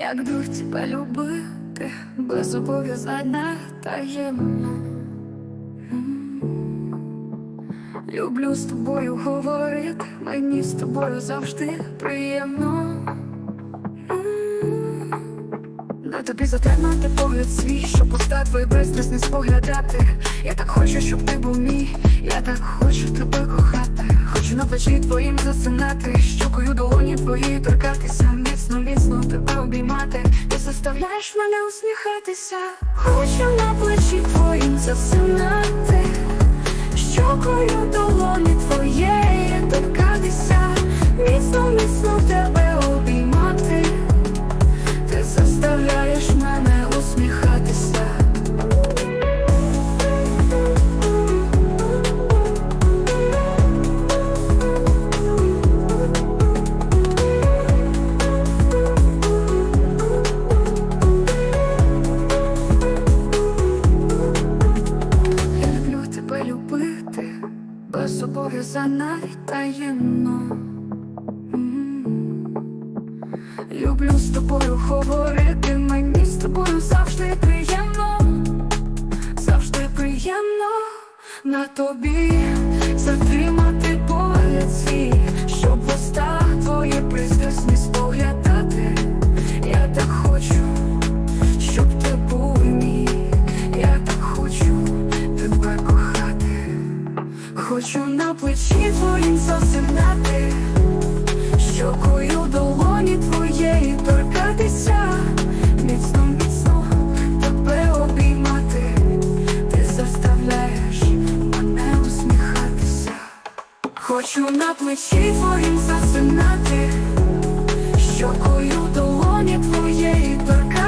Як друг тебе любити, без зобов'язання таємно. М. Люблю з тобою говорити, мені з тобою завжди приємно. Тобі затримати погляд свій, щоб уста твої бездесні споглядати. Я так хочу, щоб ти був мій, я так хочу тебе кохати. Хочу на плечі твоїм засинати, щокою долоні твої торкатися, міцно, міцно тебе обіймати. Ти заставляєш мене усміхатися. Хочу на плечі твоїм засинати, любити, без навіть таємно. М. Люблю з тобою говорити, мені з тобою завжди приємно, завжди приємно на тобі на плечі твоїм засинати, щокою долоні твоєї торкатися, міцно, міцно тебе обіймати, ти заставляєш мене усміхатися. Хочу на плечі твоїм засинати, щокою долоні твоєї торкатися.